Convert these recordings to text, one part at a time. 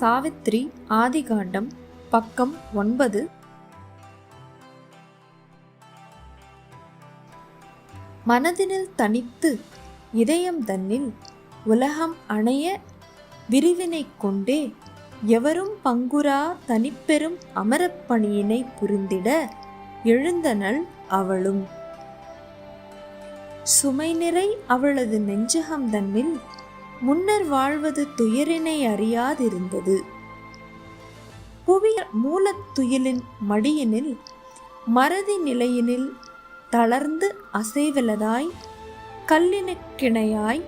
சாவித்ரி ஆதிகாண்டம் பக்கம் ஒன்பது. மனதினில் தனித்து இதயம் தன்னில் உலகம் அணைய விரிவினை கொண்டே எவரும் பங்குரா தனிப்பெரும் அமரப்பணியினை புரிந்திட எழுந்தனள் அவளும். சுமை நிறை அவளது நெஞ்சகம் தன்னில் முன்னர் வாழ்வது துயரினை அறியாதிருந்தது. புவி மூலத்துயிலின் மடியினில் மறதி நிலையினில் தளர்ந்து அசைவிலதாய் கல்லினுக்கிணையாய்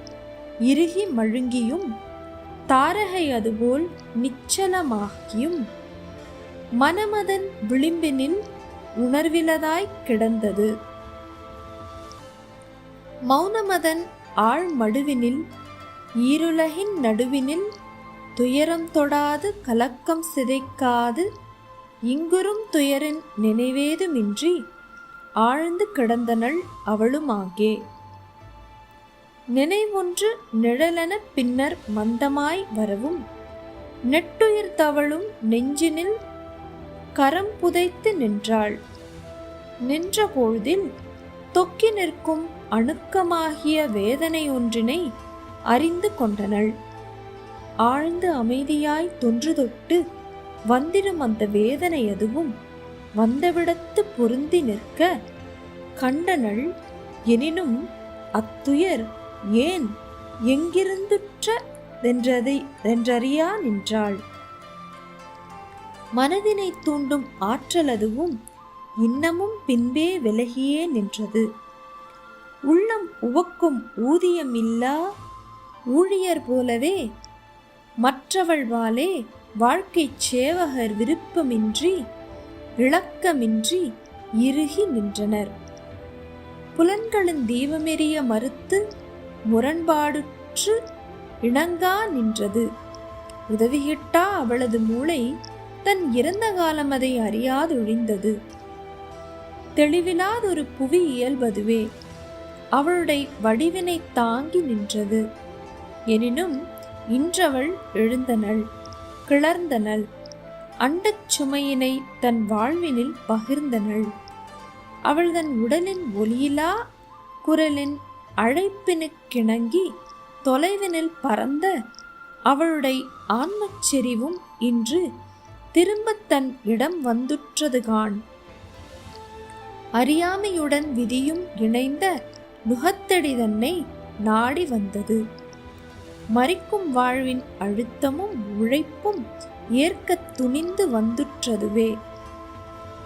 இறுகி மழுங்கியும் தாரகை அதுபோல் நிச்சலமாகியும் மனமதன் விளிம்பினில் உணர்விலதாய் கிடந்தது. மௌனமதன் ஆழ் மடுவினில் ஈருலகின் நடுவினில் துயரம் தொடாது கலக்கம் சிதைக்காது இங்குறும் துயரின் நினைவேதுமின்றி ஆழ்ந்து கிடந்தனள் அவளுமாகே. நினைவொன்று நிழலென பின்னர் மந்தமாய் வரவும் நெட்டுயிர் தவளும் நெஞ்சினில் கரம் புதைத்து நின்றாள். நின்ற பொழுதில் தொக்கி நிற்கும் அணுக்கமாகிய வேதனை ஒன்றினை அறிந்து கொண்டனள். ஆழ்ந்து அமைதியாய் தொன்று தொட்டு வந்திடும் அந்த வேதனை அதுவும் வந்தவிடத்து பொருந்தி நிற்க கண்டனள் எனினும் அத்துயர் ஏன் எங்கிருந்துற்ற வென்றறியா நின்றாள். மனதினை தூண்டும் ஆற்றல் அதுவும் இன்னமும் பின்பே விலகியே நின்றது. உள்ளம் உவக்கும் ஊதியமில்லா ஊழியர் போலவே மற்றவள் வாலே வாழ்க்கை சேவகர் விருப்பமின்றி விளக்கமின்றி இறுகி நின்றனர். புலன்களின் தீபமெறிய மறுத்து முரண்பாடுற்று இணங்கா நின்றது. உதவியிட்டா அவளது மூளை தன் இறந்த காலம் அதை அறியாதொழிந்தது. தெளிவிலாதொரு புவி இயல்பதுவே அவளுடைய வடிவினை தாங்கி நின்றது. எனினும் இன்றவள் எழுந்தனள் கிளர்ந்தனள் அண்டச் சுமையினை தன் வாழ்வினில் பகிர்ந்தனள். அவள் தன் உடலின் ஒலியிலா குரலின் அழைப்பினுக்கிணங்கி தொலைவினில் பறந்த அவளுடைய ஆன்மச் செறிவும் இன்று திரும்பத் தன் இடம் வந்துற்றதுகான் அறியாமையுடன் விதியும் இணைந்த நுகத்தடி தன்னை நாடி வந்தது. மறிக்கும் வாழ்வின் அழுத்தமும் உழைப்பும் ஏற்கத் துணிந்து வந்துற்றதுவே.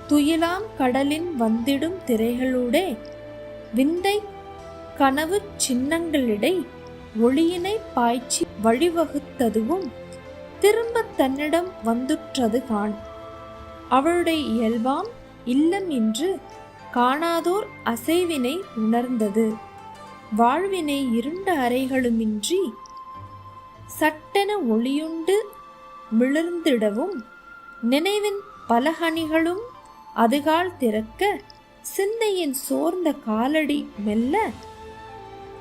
துயிலாம் கடலின் வந்திடும் திரைகளூடே விந்தை கனவு சின்னங்களிடை ஒளியினை பாய்ச்சி வழிவகுத்ததுவும் திரும்ப தன்னிடம் வந்துற்றது காண். அவளுடைய இயல்பாம் இல்லம் என்று காணாதோர் அசைவினை உணர்ந்தது. வாழ்வினை இருண்ட அறைகளுமின்றி சட்டென ஒளியுண்டு மிளர்ந்திடவும் நினைவின் பலகணிகளும் அதுகால் திறக்க சிந்தையின் சோர்ந்த காலடி மெல்ல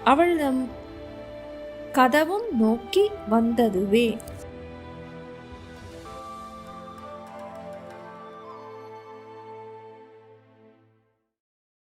அவள் நம் கதவும் நோக்கி வந்ததுவே.